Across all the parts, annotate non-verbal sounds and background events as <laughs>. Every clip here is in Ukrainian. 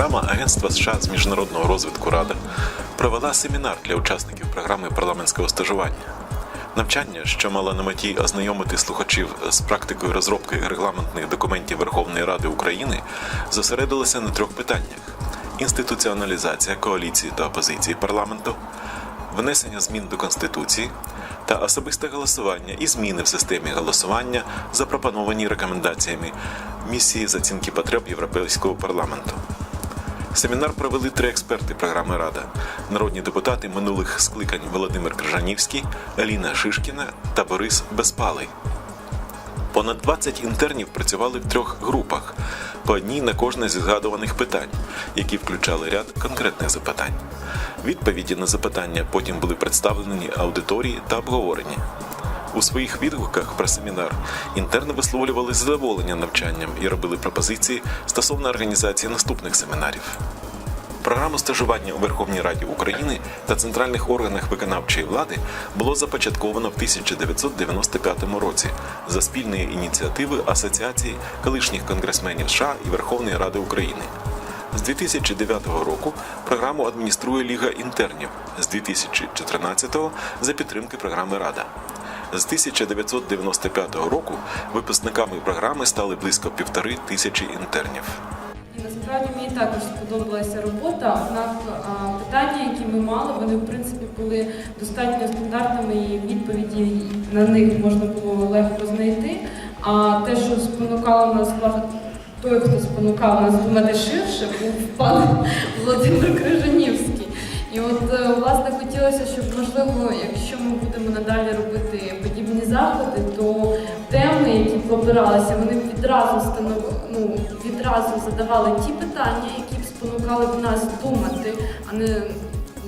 Програма Агентства США з міжнародного розвитку Рада провела семінар для учасників програми парламентського стажування. Навчання, що мало на меті ознайомити слухачів з практикою розробки регламентних документів Верховної Ради України, зосередилося на трьох питаннях: інституціоналізація коаліції та опозиції парламенту, внесення змін до Конституції та особисте голосування і зміни в системі голосування, запропоновані рекомендаціями місії з оцінки потреб Європейського парламенту. Семінар провели три експерти програми Рада: народні депутати минулих скликань Володимир Крижанівський, Аліна Шишкіна та Борис Безпалий. Понад 20 інтернів працювали в трьох групах, по одній на кожне зі згадуваних питань, які включали ряд конкретних запитань. Відповіді на запитання потім були представлені аудиторії та обговорені. У своїх відгуках про семінар інтерни висловлювали задоволення навчанням і робили пропозиції стосовно організації наступних семінарів. Програму стажування у Верховній Раді України та центральних органах виконавчої влади було започатковано в 1995 році за спільної ініціативи Асоціації колишніх конгресменів США і Верховної Ради України. З 2009 року програму адмініструє Ліга інтернів, з 2014 за підтримки програми Рада. З 1995 року випускниками програми стали близько півтори тисячі інтернів. Насправді мені також сподобалася робота. Однак питання, які ми мали, вони в принципі були достатньо стандартними, і відповіді на них можна було легко знайти. А те, що спонукало нас той, хто спонукав нас думати ширше, був пан <laughs> Володимир Крижанівський. І от е, власне хотілося, щоб можливо, якщо ми будемо надалі робити заходи, то теми, які пробиралися, вони відразу станов... ну, відразу задавали ті питання, які б спонукали б нас думати, а не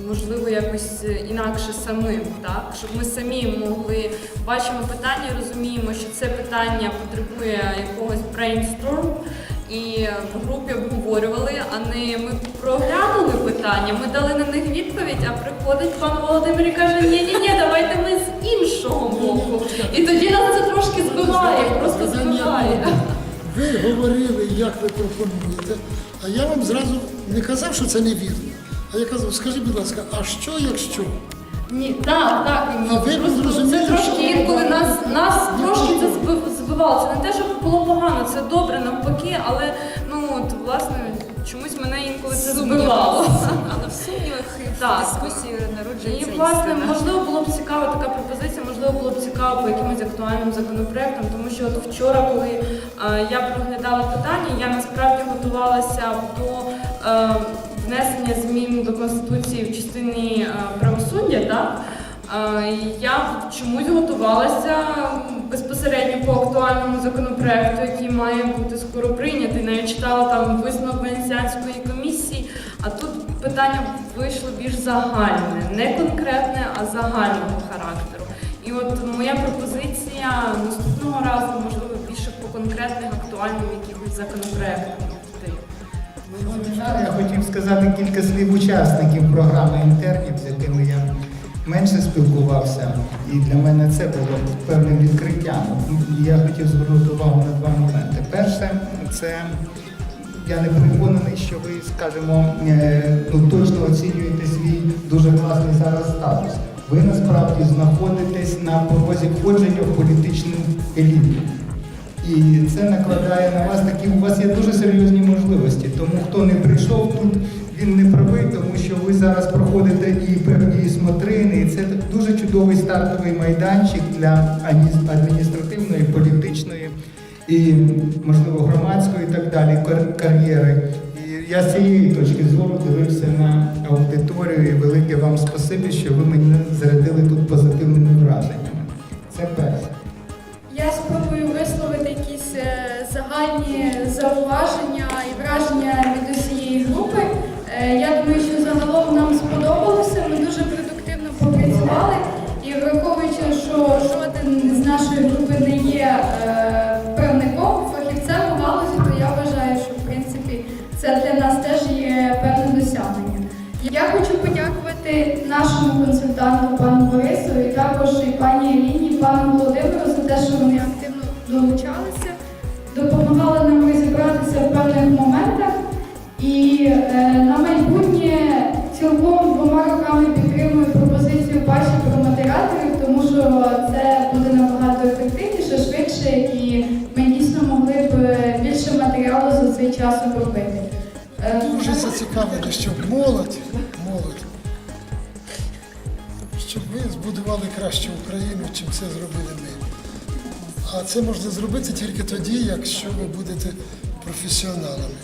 можливо якось інакше самим, так? Щоб ми самі могли бачимо питання, розуміємо, що це питання потребує якогось brainstorm, і в групі обговорювали, а не ми проглянули питання, ми дали на них відповідь, а приходить пан Володимир і каже, ні, ні, ні, давайте ми з іншого боку. І тоді нас це трошки збиває, просто збиває. Ви говорили, як ви пропонуєте, а я вам зразу не казав, що це невірно. А я казав, скажіть, будь ласка, а що якщо? Ні, так, так. А ви розумієте, трошки що- збив- Це не те, щоб було погано, це добре навпаки, але ну от власне чомусь мене інколи це збивало. Але в сумнівах і в дискусії народжується І власне, можливо, було б цікава така пропозиція, можливо, було б цікаво по якимось актуальним законопроектам, тому що от вчора, коли е, я проглядала питання, я насправді готувалася до е, внесення змін до конституції в частині е, правосуддя, так? Е, Я чомусь готувалася безпосередньо по актуальному законопроекту, який має бути скоро прийнятий. Навіть читала там висновок Венеціанської комісії, а тут питання вийшло більш загальне, не конкретне, а загального характеру. І от моя пропозиція наступного разу, можливо, більше по конкретних актуальним якихось законопроектам. Я хотів сказати кілька слів учасників програми інтернів, з якими я менше спілкувався, і для мене це було певним відкриттям. Я хотів звернути увагу на два моменти. Перше, це я не переконаний, що ви, скажімо, е, точно оцінюєте свій дуже класний зараз статус. Ви насправді знаходитесь на порозі входження в політичну еліту. І це накладає на вас такі, у вас є дуже серйозні можливості. Тому хто не прийшов тут, він не правий, тому що ви зараз проходите і певні дуже чудовий стартовий майданчик для адміністративної, політичної і, можливо, громадської і так далі кар'єри. І я з цієї точки зору дивився на аудиторію і велике вам спасибі, що ви мене зарядили нашому консультанту пану Борису, і також і пані Еліні, пану Володимиру за те, що вони активно долучалися, допомагали нам розібратися в певних моментах. І е, на майбутнє цілком двома руками підтримую пропозицію Паші про модераторів, тому що це буде набагато ефективніше, швидше, і ми дійсно могли б більше матеріалу за цей час обробити. Е, Дуже зацікавлено, що молодь, молодь щоб ви збудували кращу Україну, чим це зробили ми. А це можна зробити тільки тоді, якщо ви будете професіоналами.